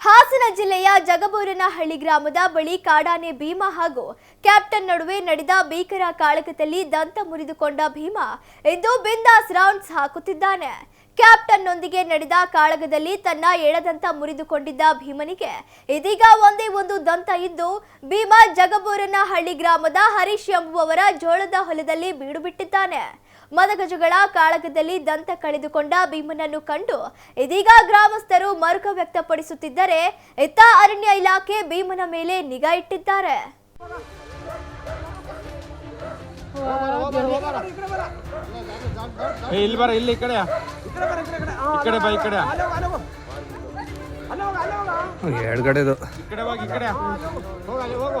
ಹಾಸನ ಜಿಲ್ಲೆಯ ಜಗಬೂರನಹಳ್ಳಿ ಗ್ರಾಮದ ಬಳಿ ಕಾಡಾನೆ ಭೀಮ ಹಾಗೂ ಕ್ಯಾಪ್ಟನ್ ನಡುವೆ ನಡೆದ ಭೀಕರ ಕಾಳಗದಲ್ಲಿ ದಂತ ಮುರಿದುಕೊಂಡ ಭೀಮ ಇಂದು ಬಿಂದಾಸ್ ರೌಂಡ್ಸ್ ಹಾಕುತ್ತಿದ್ದಾನೆ. ಕ್ಯಾಪ್ಟನ್ನೊಂದಿಗೆ ನಡೆದ ಕಾಳಗದಲ್ಲಿ ತನ್ನ ಎಳದಂತ ಮುರಿದುಕೊಂಡಿದ್ದ ಭೀಮನಿಗೆ ಇದೀಗ ಒಂದೇ ಒಂದು ದಂತ ಇದ್ದು, ಭೀಮ ಜಗಬೂರನಹಳ್ಳಿ ಗ್ರಾಮದ ಹರೀಶ್ ಎಂಬುವವರ ಜೋಳದ ಹೊಲದಲ್ಲಿ ಬೀಡು ಬಿಟ್ಟಿದ್ದಾನೆ ಮದಗಜಗಳ ಕಾಳಗದಲ್ಲಿ ದಂತ ಕಳೆದುಕೊಂಡ ಭೀಮನನ್ನು ಕಂಡು ಇದೀಗ ಗ್ರಾಮಸ್ಥರು ಮರುಕ ವ್ಯಕ್ತಪಡಿಸುತ್ತಿದ್ದರೆ ಇತ್ತ ಅರಣ್ಯ ಇಲಾಖೆ ಭೀಮನ ಮೇಲೆ ನಿಗಾ ಇಟ್ಟಿದ್ದಾರೆ. ಇಲ್ಲಿ ಬರ ಇಲ್ಲಿ ಈ ಕಡೆ ಈ ಕಡೆ ಬಾ ಈ ಕಡೆ ಎರಡು ಕಡೆದು ಈ ಕಡೆ ಹೋಗಿ ಈ ಕಡೆ ಹೋಗ ಹೋಗು.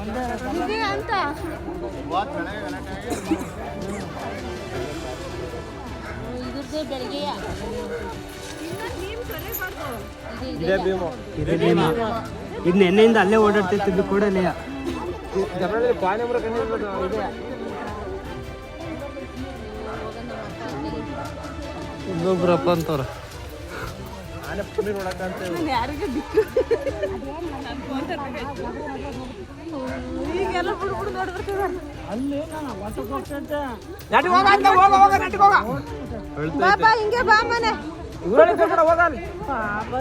ಅಂತ ಇದ್ರದ್ದೇ ಬೆಳಗ್ಗೆಯ ಇದೇ ಭೀಮು. ಇದೇ ಭೀಮ. ಇದು ನೆನ್ನೆಯಿಂದ ಅಲ್ಲೇ ಓಡಾಡ್ತಿದ್ದು ಕೂಡಲೇ ಇನ್ನೊಬ್ರಪ್ಪ ಅಂತವ್ರ. ನಾನು ಯಾರಿಗೆ ಅಂತ. ಹೋಗ ಬಾ ಬಾ ಹಿಂಗೆ ಬಾ ಮನೆ. ಪಾಪ ಬಾ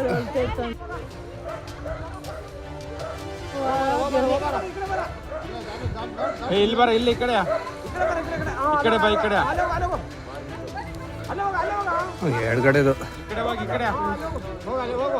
ಏ ಇಲ್ಲಿ ಬರ ಇಲ್ಲಿ ಈ ಕಡೆ ಈ ಕಡೆ ಬಾ ಈ ಕಡೆ ಎರಡು ಕಡೆದು ಈ ಕಡೆ ಹೋಗಿ ಈ ಕಡೆ ಹೋಗ ಅಲ್ಲಿ ಹೋಗು.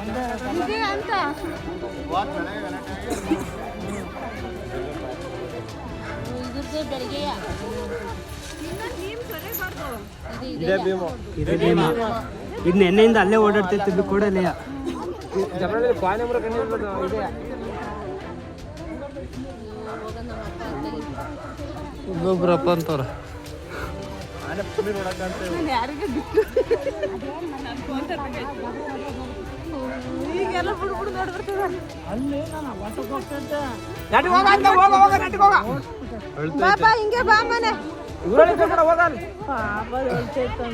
ಇದೆ ಅಂತ ಇದ್ರದ್ದೇ ಬೆಳಗ್ಗೆಯ ಇದೇ ಭೀಮು ಇದೇ ಭೀಮ ಇದು ನೆನ್ನೆಯಿಂದ ಅಲ್ಲೇ ಓಡಾಡ್ತಿದ್ದು ಕೂಡಲೇ ಇನ್ನೊಬ್ರಪ್ಪ ಅಂತವ್ರ. ಯಾರಿಗೂ ಈಗೆಲ್ಲ ಬಿಡು ಬಿಡು ನೋಡ್ಬಿಡ್ತಿದ್ದಾರೆ ಬಾ ಬಾ ಹಿಂಗೆ ಬಾ ಮನೆ. ಪಾಪ ಹೇಳ್ತೈತೆ